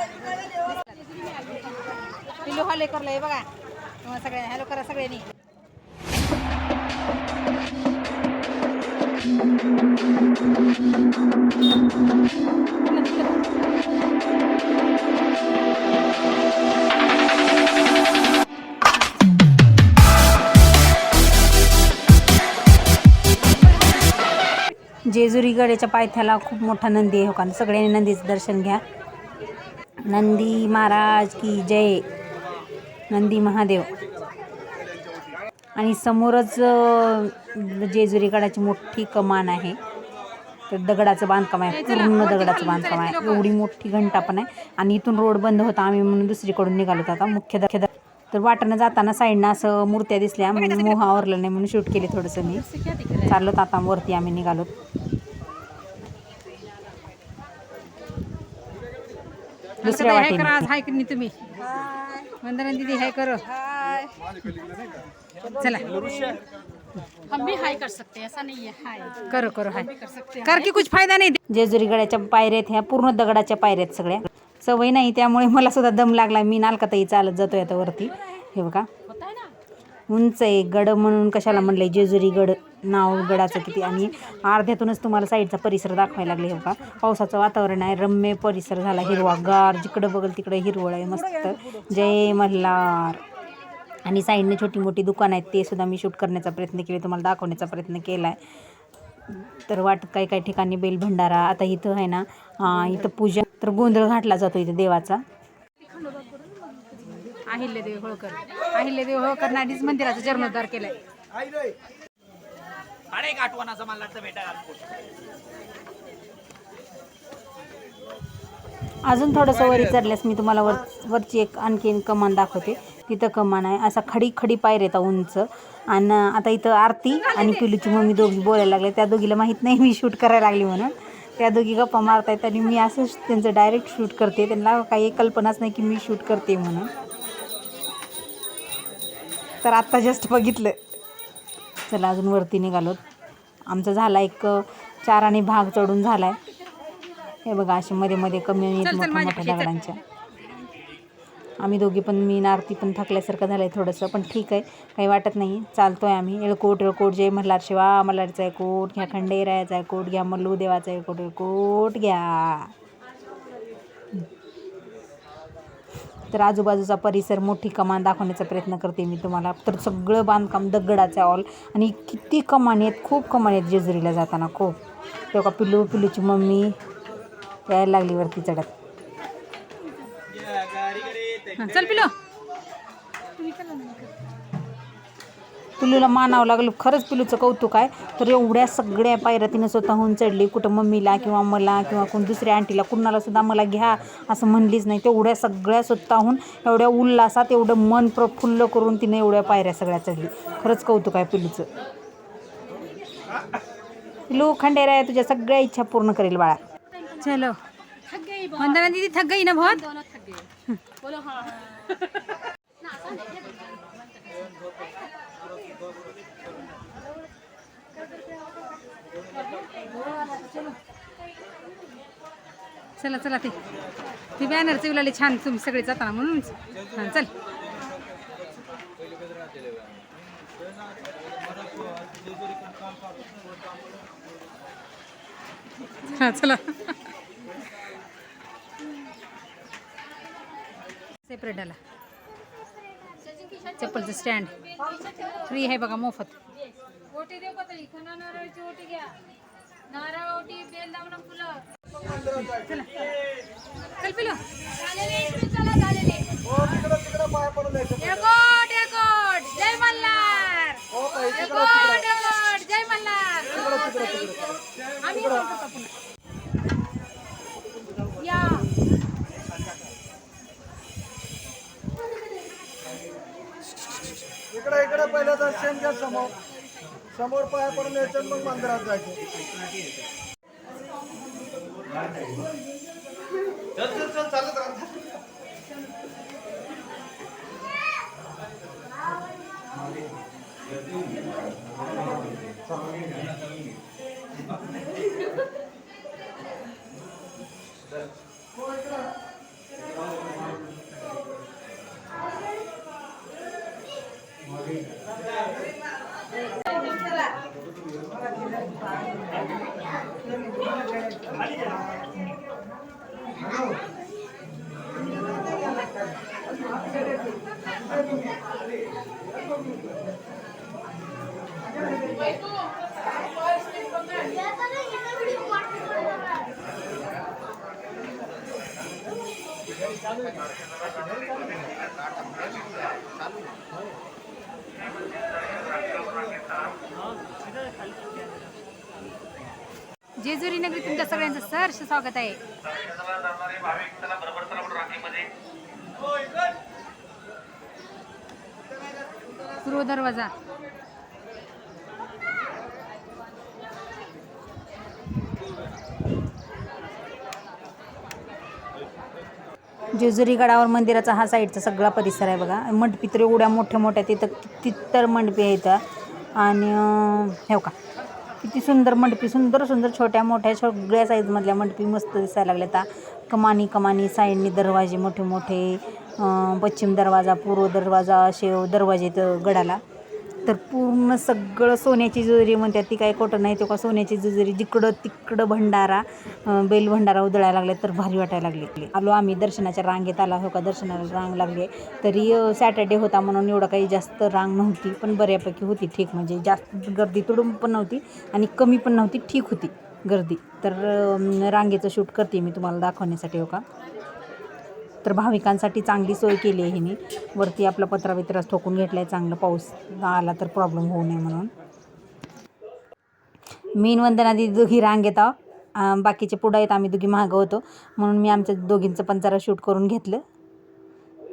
पिल्लू पिलू हॉले करलंय बघा. हो, सगळ्यांनी हॅलो करा सगळ्यांनी. जेजुरी गडाच्या पायथ्याला खूप मोठा नंदी आहे हो का? सगळ्यांनी नंदीचं दर्शन घ्या. नंदी महाराज की जय. नंदी महादेव. आणि समोरच अ, जेजुरी गडाची मोठी कमान आहे. तर दगडाचं बांधकाम आहे पूर्ण दगडाचं बांधकाम आहे एवढी मोठी घंटा पण आहे. आणि इथून रोड बंद होता आम्ही म्हणून दुसरीकडून निघालो होतो आता. मुख्य द- मुख्य द- तर वाटानं जाताना साईडनं असं मूर्त्या दिसल्या. म्हणून मोह आवरलं नाही म्हणून शूट केली थोडंसं मी. चाललो आता वरती आम्ही निघालो. दुसऱ्या वाटेने. आज हाय की नाही तुम्ही? वंदना दीदी हाय करो. चला. हम भी हाय कर सकते हैं ऐसा नहीं है. हाय. करो करो हाय. कर कर की कुछ फायदा नाही. जेजुरी गडाच्या पायऱ्यात ह्या पूर्ण दगडाच्या पायऱ्यात सगळ्या. सवय नाही त्यामुळे मला सुद्धा दम लागला. मी नालकाताई चालत जातोय आता वरती. हे बघा. उंच आहे गड म्हणून कशाला म्हणलंय जेजुरी गड नाव गडाचं किती? आणि अर्ध्यातूनच तुम्हाला साईडचा परिसर दाखवायला लागले हो का पावसाचं वातावरण आहे रम्य परिसर झाला हिरवागार जिकडं बघल तिकडे हिरवळ आहे मस्त. जय मल्हार. आणि साईडने छोटी मोठी दुकानं आहेत ते सुद्धा मी शूट करण्याचा प्रयत्न केला तुम्हाला दाखवण्याचा प्रयत्न केला आहे तर वाटत काही काही ठिकाणी बेल भंडारा आता इथं आहे ना इथं पूजा. तर गोंधळ घाटला जातो इथं देवाचा. अहिल्यादेवी होळकर. अहिल्यादेवी होळकर नाडीच मंदिराचा जीर्णोद्धार केलाय. अनेक आठवणाचा मला वाटतं भेटा अजून थोडंसं वरी चढल्यास मी तुम्हाला वर वरची एक आणखीन कमान दाखवते. तिथं कमान आहे. असा खडी खडी पायर येतात उंच आणि आता इथं आरती आणि पिलूची मम्मी दोघी बोलायला लागले. त्या दोघीला माहीत नाही मी शूट करायला लागली म्हणून. त्या दोघी गप्पा मारतायत आणि मी असंच त्यांचं डायरेक्ट शूट करते. त्यांना काही कल्पनाच नाही की मी शूट करते म्हणून. तर आत्ता जस्ट बघितलं. चला अजून वरती निघालो. आमचा झाला एक चार आणि भाग चढून झाला आहे हे बघा असे मध्ये मध्ये कमी आहेत मोठ्या मोठ्या दगडांच्या. आम्ही दोघी पण मी नारती पण थकल्यासारखं झालं आहे थोडंसं पण ठीक आहे. काही वाटत नाही. चालतो आहे आम्ही येळकोट येळकोट जय मल्हार शिवा मल्हारचा आहे कोट घ्या खंडेरायाचा आहे कोट घ्या मल्लू देवाचा आहे कोट कोट घ्या. तर आजूबाजूचा परिसर मोठी कमान दाखवण्याचा प्रयत्न करते मी तुम्हाला. तर सगळं बांधकाम दगडाचं ऑल आणि किती कमानी आहेत? खूप कमानी आहेत जेजुरीला जाताना खूप. तेव्हा पिल्लू पिल्लूची मम्मी यायला लागली वरती चढत. चल पिल्लू. पिल्लूला मानावं लागलं. खरंच पिल्लूचं कौतुक आहे. तर एवढ्या सगळ्या पायऱ्या तिनं स्वतःहून चढली. कुठं मम्मीला किंवा मला किंवा कोण दुसऱ्या आंटीला कुणाला सुद्धा मला घ्या असं म्हणलीच नाही. तेवढ्या सगळ्या स्वतःहून एवढ्या उल्हासात एवढं मन प्रफुल्ल करून तिने एवढ्या पायऱ्या सगळ्या चढली. खरंच कौतुक आहे पिल्लूचं पिल्लू खंडेरा आहे. तुझ्या सगळ्या इच्छा पूर्ण करेल बाळा. चलो. वंदना दीदी थक गई ना बहुत? बोलो हाँ. चला चला ते. ती बॅनर चिवलेली छान तुम्ही सगळे जाताना म्हणून. हां चल. हां चला. सेपरेट आला. चप्पलचं स्टँड फ्री आहे बघा मोफत. ओटी देऊ का ओटी घ्या. नारळ ओटी बेल दावणं फुलं. चला. चल पिलो. एकोट एकोट जय मल्हार. एकोट एकोट जय मल्हार. आम्ही येतो का पुन्हा? या. इकडे इकडे पहिलं दर्शन घ्या समोर. समोर पाया पडून याच्यात मग मंदिरात जायचं जेजुरी नगरी तुमच्या सगळ्यांचं सहर्ष स्वागत आहे. पूर्व दरवाजा. जेजुरी गडावर मंदिराचा हा साईडचा सगळा परिसर आहे बघा. मंडपी तर एवढ्या मोठ्या मोठ्या तिथं किती मंडपी आहेत. आणि हो हे का किती सुंदर मंडपी सुंदर सुंदर छोट्या मोठ्या सगळ्या साईजमधल्या मंडपी मस्त दिसायला लागल्या आता. कमानी कमानी साईडनी दरवाजे मोठे मोठे पश्चिम दरवाजा पूर्व दरवाजा असे दरवाजे इथं गडाला. तर पूर्ण सगळं सोन्याची जेजुरी म्हणतात ती काही खोटं नाही तो का सोन्याची जेजुरी जिकडं तिकडं भंडारा बैल भंडारा उधळायला लागले तर भारी वाटायला लागले. आलो आम्ही दर्शनाच्या रांगेत आला हो का दर्शनाला रांग लागले. तरी सॅटर्डे होता म्हणून एवढं काही जास्त रांग नव्हती पण बऱ्यापैकी होती ठीक. म्हणजे जास्त गर्दी तुडून पण नव्हती आणि कमी पण नव्हती ठीक होती गर्दी. तर रांगेचं शूट करते मी तुम्हाला दाखवण्यासाठी हो का? तर भाविकांसाठी चांगली सोय केली आहे हिने. वरती आपला पत्रा बित्रा ठोकून घेतला आहे चांगलं पाऊस आला तर प्रॉब्लेम होऊ नये म्हणून. मेन वंदना दिदी दोघी रांग आहो. बाकीचे पुढं आहेत आम्ही दोघी मागं होतो. म्हणून मी आमच्या दोघींचं पण जरा शूट करून घेतलं.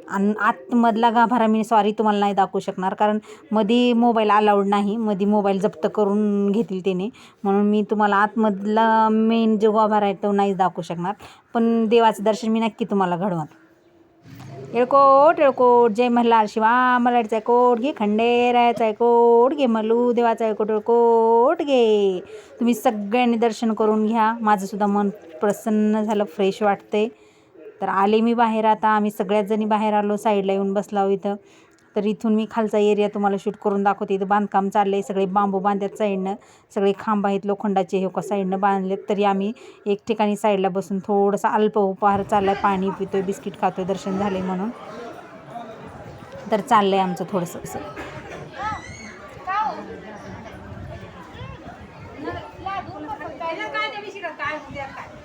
आणि आतमधला गाभारा मी सॉरी तुम्हाला नाही दाखवू शकणार कारण मध्ये मोबाईल अलाउड नाही. मध्ये मोबाईल जप्त करून घेतील त्याने. म्हणून मी तुम्हाला आतमधला मेन जो गाभारा आहे तो नाहीच दाखवू शकणार. पण देवाचं दर्शन मी नक्की तुम्हाला घडवून येळकोट येळकोट जय मल्हार शिवा मलाडचा आहे कोट घे खंडेरायाचा आहे कोट घे मलू देवाचा कोट येळकोट घे. तुम्ही सगळ्यांनी दर्शन करून घ्या. माझंसुद्धा मन प्रसन्न झालं फ्रेश वाटते तर आले मी बाहेर आता. आम्ही सगळ्याच जणी बाहेर आलो. साईडला येऊन बसलो हो इथं. तर इथून मी खालचा एरिया तुम्हाला शूट करून दाखवते. इथं बांधकाम चाललं आहे सगळे बांबू बांधतात साईडनं सगळे खांब आहेत लोखंडाचे हे का साईडनं बांधलेत. तरी आम्ही एक ठिकाणी साईडला बसून थोडंसं अल्प उपहार चालला आहे पाणी पितोय बिस्किट खातोय दर्शन झाले म्हणून. तर चाललं आहे आमचं थोडंसं असं. काय?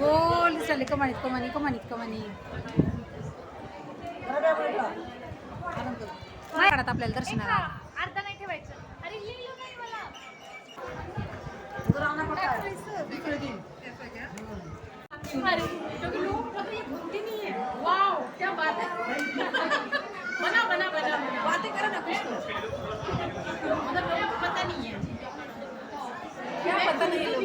गोल दिसले कमानीत कमानी कमानीत कमानी नाही काढत आपल्याला दर्शनाला अर्धा नाही ठेवायचं. अरे लिहिलं नाही मला. क्या बना बना बातें करो ना कुछ मतलब पता नहीं है. क्या पता नहीं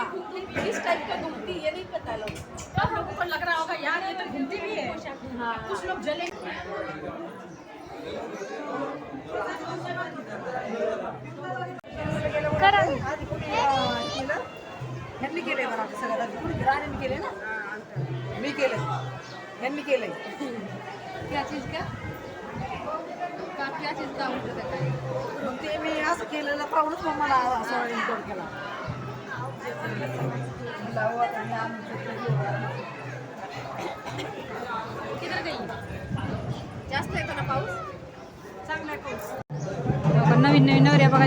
है। लोगों को हाँ इस टाइप का घूमती ये नहीं पता लोग। सब लोगों को लग रहा होगा यार ये तो घूमती भी है हाँ। कुछ लोग जले। सगळ्यात राणीने ना? मी क्या चीज़ का? का क्या चीज़ का ते मी असं केलेलं पाहूनच मग मला असं इन्कॉल केला. किधर गई जास्त आहे का ना पाऊस? चांगला आहे पाऊस. नवीन नवीन नवऱ्या बघा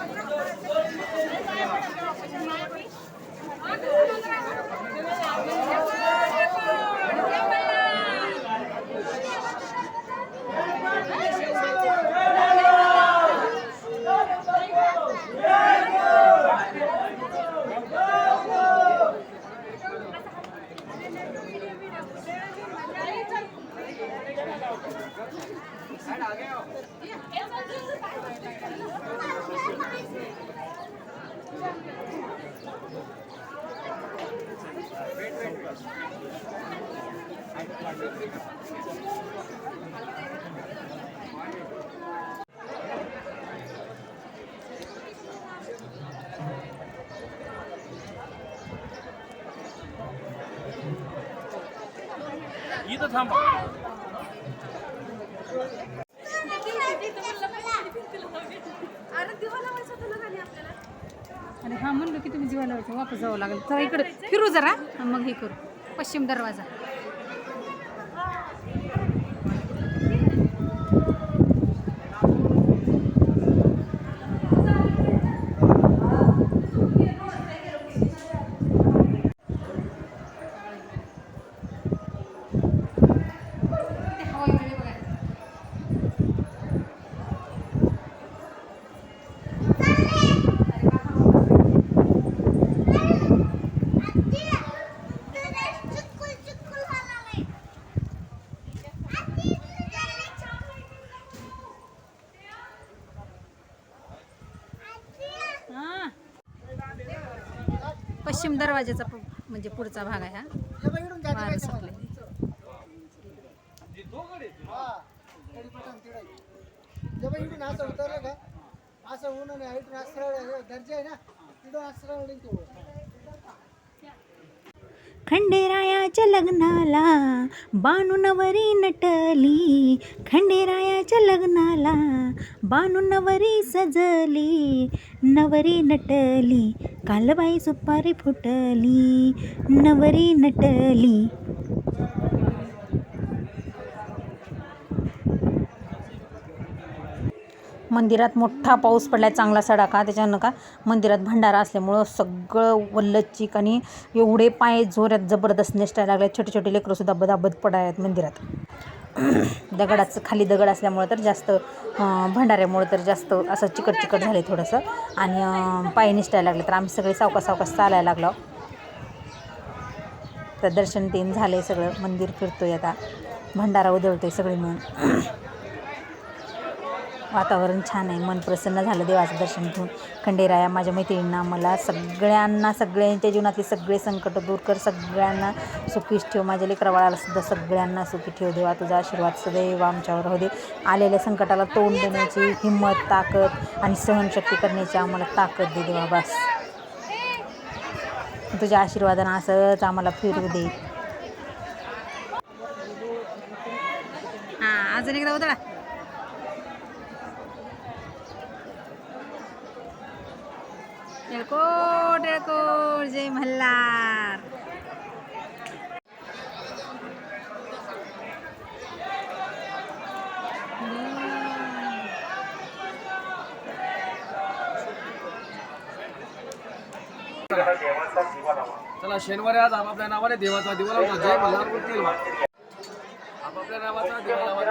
जेजुरी इथं थांबा अरे हा म्हणलं की तुम्ही जीवा लावायचं वापस जावं लागेल. तर इकडे फिरू जरा. मग हे करू. पश्चिम दरवाजा. पश्चिम दरवाजाचा म्हणजे पुढचा भाग आहे हा वारं सुटलंय. जेव्हा इकडून असं उतरलं का असं ऊन नाही इकडून असं सरळ दर्जा आहे ना तिथून असं सरळ लिंक खंडेरायाच्या लग्नाला बानू नवरी नटली खंडेरायाच्या लग्नाला बानू नवरी सजली. नवरी नटली कालबाई सुपारी फुटली. नवरी नटली मंदिरात मोठा पाऊस पडलाय चांगला सडाका त्याच्यानं का मंदिरात भंडारा असल्यामुळं सगळं वल्लचिक आणि एवढे पाय जोरात जबरदस्त नेसटायला लागले छोटे छोटे लेकरंसुद्धा बदाबद पडायत मंदिरात. दगडाचं खाली दगड असल्यामुळं तर जास्त भंडाऱ्यामुळं तर जास्त असं चिकट चिकट झाले थोडंसं. आणि पाय निसटायला लागले तर आम्ही सगळे सावकाश सावकाश चालायला लागलो. तर दर्शन तीन झाले सगळं. मंदिर फिरतोय आता. भंडारा उधळतोय सगळे मिळून. वातावरण छान आहे. मन प्रसन्न झालं देवाचं दर्शन घेऊन. खंडेराया माझ्या मैत्रिणींना मला सगळ्यांना सगळ्यांच्या जीवनातले सगळे संकट दूर कर. सगळ्यांना सुखीच ठेव. माझ्या लेकरवाळाला सुद्धा सगळ्यांना सुखी ठेव देवा. तुझा आशीर्वाद सदैव आमच्यावर होऊ दे. आलेल्या संकटाला तोंड देण्याची हिंमत ताकद आणि सहनशक्ती करण्याची आम्हाला ताकद दे देवा. बस. तुझ्या आशीर्वादानं असंच आम्हाला फिरू दे. हां अजून एकदा उदळा टिळकोट टिळकोट जय मल्हार चला शनिवारी आज आपापल्या नावाने देवाचा दिवा लावतो. जय मल्हार बोलतील आपापल्या नावाचा दिवा लावा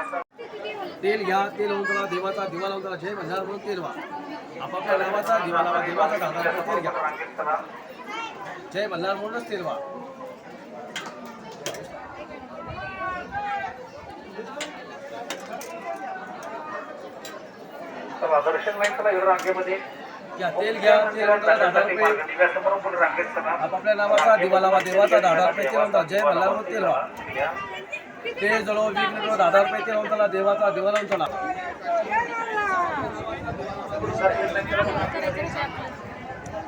देवाचा. तेल घ्या तेल लावून चला देवाचा दिवा लावून चला जय मल्हार म्हणून तेल व्हा आपापल्या नावाचा दिवा लावा देवाचा दादा तेल घ्या. जय मल्हार म्हणूनच तेल घ्या रुपये. आपापल्या नावाचा दिवा लावा देवाचा दादा रुपये तेल जय मल्हार म्हणून तेल ते जळो वेगवेगळं दादा रुपये ते लावून चला देवाचा देवा लावून चला.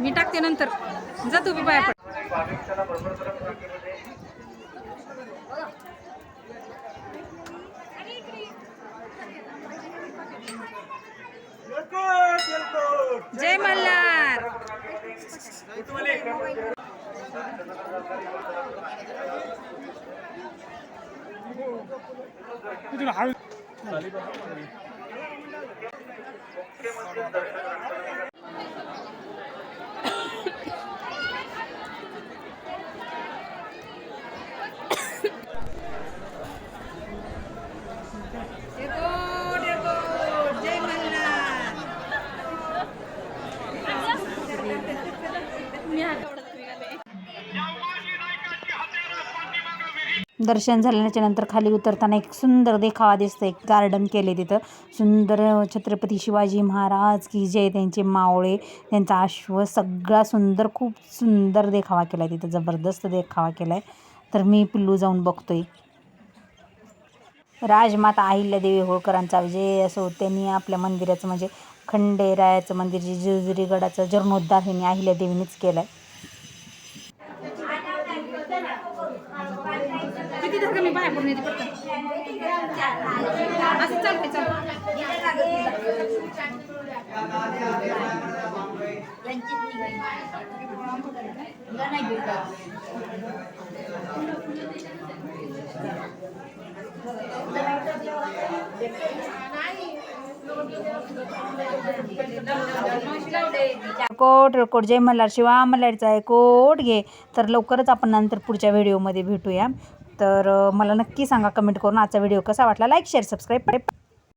मी टाकते नंतर. जा तू बाय जय मल्हार. जय दर्शन झाल्याच्यानंतर खाली उतरताना एक सुंदर देखावा दिसतो एक गार्डन केले तिथं. सुंदर छत्रपती शिवाजी महाराज की जय त्यांचे मावळे त्यांचा अश्व सगळा सुंदर खूप सुंदर देखावा केला आहे तिथं. जबरदस्त देखावा केला आहे तर मी पिल्लू जाऊन बघतोय. राजमाता अहिल्यादेवी होळकरांचा विजय असो त्यांनी आपल्या मंदिराचं म्हणजे खंडेरायाचं मंदिर जे जेजुरी गडाचं जीर्णोद्धार ह्यांनी अहिल्यादेवीनेच केलं आहे किती धक्का मी बाहेर पडून येते पटकन. असं चालते कोट कोट जय मल्हार. शिवा मल्हारचा आहे कोट घे. तर लवकरच आपण नंतर पुढच्या व्हिडिओमध्ये भेटूया. तर मला नक्की सांगा कमेंट करून आजचा व्हिडिओ कसा वाटला? Like share subscribe